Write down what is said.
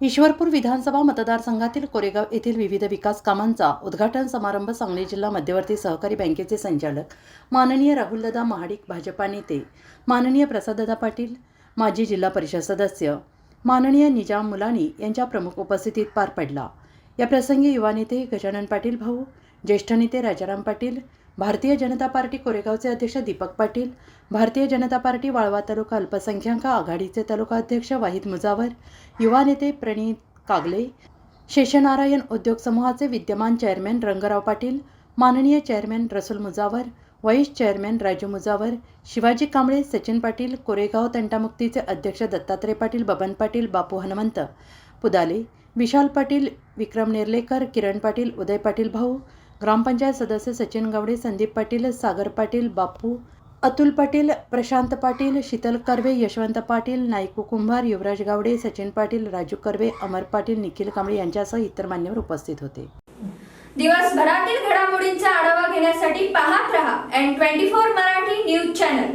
ईश्वरपूर विधानसभा मतदारसंघातील कोरेगाव येथील विविध विकास कामांचा उद्घाटन समारंभ सांगली जिल्हा मध्यवर्ती सहकारी बँकेचे संचालक माननीय राहुलदादा महाडिक भाजपा नेते माननीय प्रसाददादा पाटील माजी जिल्हा परिषद सदस्य माननीय निजाम मुलानी यांच्या प्रमुख उपस्थितीत पार पडला. या प्रसंगी युवा नेते गजानन पाटील भाऊ ज्येष्ठ नेते राजाराम पाटील भारतीय जनता पार्टी कोरेगावचे अध्यक्ष दीपक पाटील भारतीय जनता पार्टी वाळवा तालुका अल्पसंख्याक आघाडीचे तालुका अध्यक्ष वाहिद मुजावर युवा नेते प्रणित कागले शेषनारायण उद्योग समूहाचे विद्यमान चेअरमॅन रंगराव पाटील माननीय chairman Rasool Mujawar vice chairman Raju Mujawar Shivaji Kamble Sachin Patil Koregaon तंटामुक्तीचे अध्यक्ष दत्तात्रय पाटील बबन पाटील बापू हनुमंत पुदाले विशाल पाटील विक्रम नेर्लेकर किरण पाटील उदय पाटील भाऊ ग्रामपंचायत सदस्य सचिन गावडे संदीप पाटील सागर पाटील बापू अतुल पाटील प्रशांत पाटील शीतल कर्वे यशवंत पाटील नायकू कुंभार युवराज गावडे सचिन पाटील राजू कर्वे अमर पाटील निखिल कांबळे यांच्यासह इतर मान्यवर उपस्थित होते. दिवसभरातील घडामोडींचा आढावा घेण्यासाठी पाहत रहा N twenty four Marathi news channel.